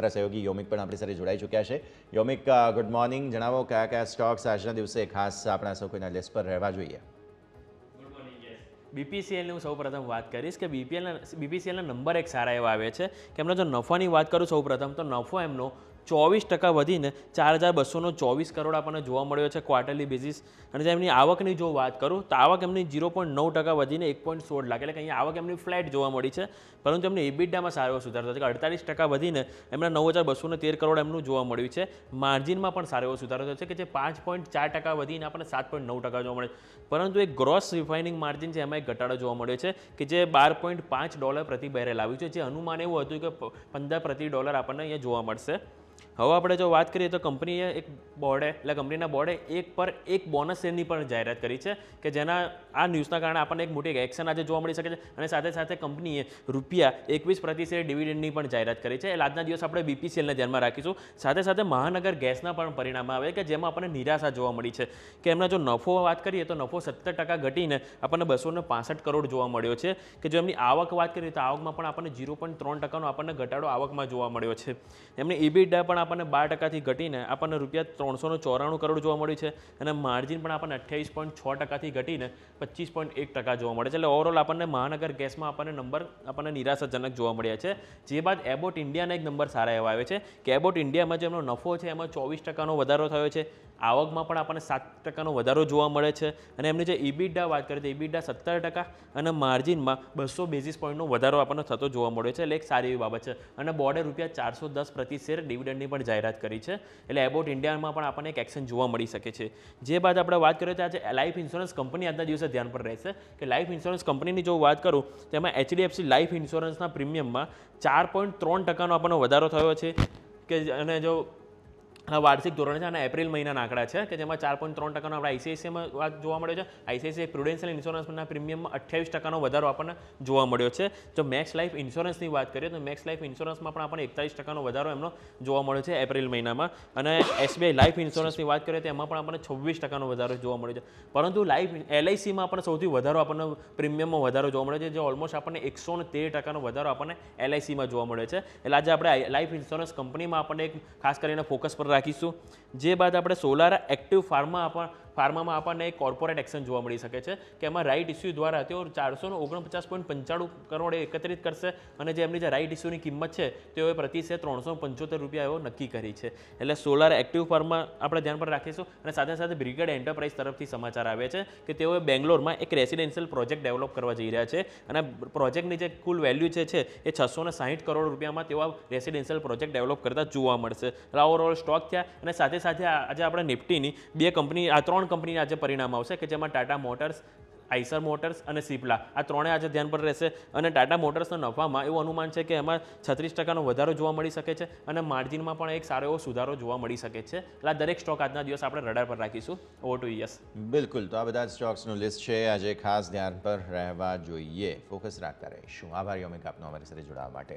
મારા સહયોગી યોમિક પણ આપણી સાથે જોડાઈ ચૂક્યા છે. યોમિક ગુડ મોર્નિંગ. જણાવો કયા કયા સ્ટોક્સ આજના દિવસે ખાસ આપણા સૌ કોઈના લિસ્ટ પર રહેવા જોઈએ? બીપીસીએલની હું સૌપ્રથમ વાત કરીશ કે બીપીએલના બીપીસીએલના નંબર એક સારા એવા આવે છે કે એમનો જો નફાની વાત કરું સૌપ્રથમ, તો નફો એમનો ચોવીસ ટકા વધીને ચાર હજાર બસોનો ચોવીસ કરોડ આપણને જોવા મળ્યો છે ક્વાર્ટરલી બેઝિસ અને જેમની આવકની જો વાત કરું, તો આવક એમની ઝીરો પોઈન્ટ નવ ટકા વધીને એક પોઈન્ટ સોળ લાખ. એટલે કે અહીંયા આવક એમની ફ્લેટ જોવા મળી છે, પરંતુ એમની એબિડામાં સારો સુધારો થયો છે. અડતાલીસ ટકા વધીને એમના નવ હજાર બસોને તેર કરોડ એમનું જોવા મળ્યું છે. માર્જિનમાં પણ સારો એવો સુધારો થયો છે કે જે પાંચ પોઈન્ટ ચાર ટકા વધીને આપણને સાત પોઈન્ટ નવ ટકા જોવા મળે પરંતુ એક ગ્રોસ રિફાઇનિંગ માર્જિન છે, એમાં એક ઘટાડો જોવા મળ્યો છે કે જે બાર પોઈન્ટ પાંચ ડોલર પ્રતિ બેરેલ આવ્યું છે. જે અનુમાન એવું હતું કે પંદર પ્રતિ ડોલર આપણને અહીંયા જોવા મળશે. હવે આપણે જો વાત કરીએ તો કંપનીએ એક બોર્ડે, એટલે કંપનીના બોર્ડે એક પર એક બોનસ શેરની પણ જાહેરાત કરી છે કે જેના આ ન્યૂઝના કારણે આપણને એક મોટી એક્શન આજે જોવા મળી શકે છે. અને સાથે સાથે કંપનીએ રૂપિયા એકવીસ પ્રતિશત ડિવિડન્ડની પણ જાહેરાત કરી છે. એટલે આજના દિવસ આપણે બીપીસીએલને ધ્યાનમાં રાખીશું. સાથે સાથે મહાનગર ગેસના પણ પરિણામ આવે કે જેમાં આપણને નિરાશા જોવા મળી છે. કે એમના જો નફો વાત કરીએ તો નફો સત્તર ટકા ઘટીને આપણને બસો પાસઠ કરોડ જોવા મળ્યો છે. કે જો એમની આવક વાત કરીએ તો આવકમાં પણ આપણને ઝીરો પોઈન્ટ ત્રણ ટકાનો આપણને ઘટાડો આવકમાં જોવા મળ્યો છે. એમની ઇબિડા પણ આપણને બાર ટકાથી ઘટીને આપણને રૂપિયા ત્રણસો ચોરાણું કરોડ જોવા મળ્યું છે અને માર્જિન પણ આપણને અઠ્યાવીસ પોઈન્ટ છ ટકાથી ઘટીને પચીસ પોઈન્ટ એક ટકા જોવા મળે છે. એટલે ઓવરઓલ આપણને મહાનગર ગેસમાં આપણને નંબર આપણને નિરાશાજનક જોવા મળ્યા છે. જે બાદ એબોટ ઇન્ડિયાના એક નંબર સારા એવા આવે છે કે એબોટ ઇન્ડિયામાં જે એમનો નફો છે એમાં ચોવીસ ટકાનો વધારો થયો છે. આવકમાં પણ આપણને સાત ટકાનો વધારો જોવા મળે છે. અને એમની જે ઇબીડા વાત કરીએ તો ઇબીડા સત્તર ટકા અને માર્જિનમાં બસો બેઝિસ પોઈન્ટનો વધારો આપણને થતો જોવા મળ્યો છે. એટલે એક સારી એવી બાબત છે. અને બોર્ડે રૂપિયા ચારસો દસ પ્રતિ શેર ડિવિડન્ડની પણ જાહેરાત કરી છે. એટલે એબોટ ઇન્ડિયામાં પણ આપણને એક એક્શન જોવા મળી શકે છે. જે બાદ આપણે વાત કરીએ તો આજે લાઈફ ઇન્સ્યોરન્સ કંપની આજના દિવસે ધ્યાન પર રહેશે કે લાઈફ ઇન્સ્યોરન્સ કંપનીની જો વાત કરું, તો એમાં એચડીએફસી લાઈફ ઇન્સ્યોરન્સના પ્રીમિયમમાં ચાર પોઈન્ટ ત્રણ ટકાનો આપણો વધારો થયો છે. કે અને જો વાર્ષિક ધોરણ છે અને એપ્રિલ મહિનાના આંકડા છે, કે જેમાં ચાર પોઈન્ટ ત્રણ ટકાનો આપણે આઈસીઆઈસીઆઈમાં વાત જોવા મળ્યો છે. આઈસીઆઈસીઆઈ પ્રુડેન્શિયલ ઇન્સ્યોરન્સના પ્રીમિયમમાં અઠ્યાવીસ ટકાનો વધારો આપણને જોવા મળ્યો છે. જો મેક્સ લાઈફ ઇન્સ્યોરન્સની વાત કરીએ, તો મેક્સ લાઈફ ઇન્સ્યોરન્સમાં પણ આપણને એકતાલીસ ટકાનો વધારો એમનો જોવા મળ્યો છે એપ્રિલ મહિનામાં. અને એસબીઆઈ લાઈફ ઇન્સ્યોરન્સની વાત કરીએ, તો એમાં પણ આપણને છવ્વીસ ટકાનો વધારો જોવા મળ્યો છે. પરંતુ લાઈફ એલઆઈસીમાં આપણને સૌથી વધારો આપણને પ્રીમિયમમાં વધારો જોવા મળે છે, જે ઓલમોસ્ટ આપણને એકસો તેર ટકાનો વધારો આપણને એલઆઈસીમાં જોવા મળે છે. એટલે આજે આપણે લાઈફ ઇન્સ્યોરન્સ કંપનીમાં આપણને એક ખાસ કરીને ફોકસ પર રાખીશું. જે બાદ આપણે સોલારા એક્ટિવ ફાર્મા આપણ ફાર્મામાં આપણને એક કોર્પોરેટ એક્શન જોવા મળી શકે છે કે એમાં રાઇટ ઇસ્યુ દ્વારા તેઓ ચારસો ઓગણપચાસ પોઈન્ટ પંચાણું કરોડ એકત્રિત કરશે અને જે એમની જે રાઇટ ઇસ્યુની કિંમત છે તેઓએ પ્રતિ શેર ત્રણસો પંચોતેર રૂપિયા એવો નક્કી કરી છે. એટલે સોલાર એક્ટિવ ફાર્મા આપણે ધ્યાન પર રાખીશું અને સાથે સાથે બ્રિગેડ એન્ટરપ્રાઇઝ તરફથી સમાચાર આવે છે કે તેઓએ બેંગ્લોરમાં એક રેસિડેન્શિયલ પ્રોજેક્ટ ડેવલપ કરવા જઈ રહ્યા છે અને પ્રોજેક્ટની જે કુલ વેલ્યુ છે છે એ છસો ને સાહીઠ કરોડ રૂપિયામાં તેઓ આ રેસિડેન્શિયલ પ્રોજેક્ટ ડેવલપ કરતા જોવા મળશે. એટલે ઓવરઓલ સ્ટોક થયા અને સાથે સાથે આજે આપણે નિફ્ટીની બે કંપની આ ત્રણ કંપનીના આજે પરિણામ આવશે, કે જેમાં ટાટા મોટર્સ, આઈસર મોટર્સ અને સિપ્લા. આ ત્રણે આજે ધ્યાન પર રહેશે અને ટાટા મોટર્સના નફામાં એવું અનુમાન છે કે એમાં છત્રીસ ટકાનો વધારો જોવા મળી શકે છે અને માર્જિનમાં પણ એક સારો એવો સુધારો જોવા મળી શકે છે. એટલે દરેક સ્ટોક આજના દિવસ આપણે રડાર પર રાખીશું. Over to yes. બિલકુલ. તો આ બધા સ્ટોક્સનું લિસ્ટ છે. આજે ખાસ ધ્યાન પર રહેવા જોઈએ. ફોકસ રાખતા રહીશું. આભારી અમે આપનો અમારી સાથે જોડાવા માટે.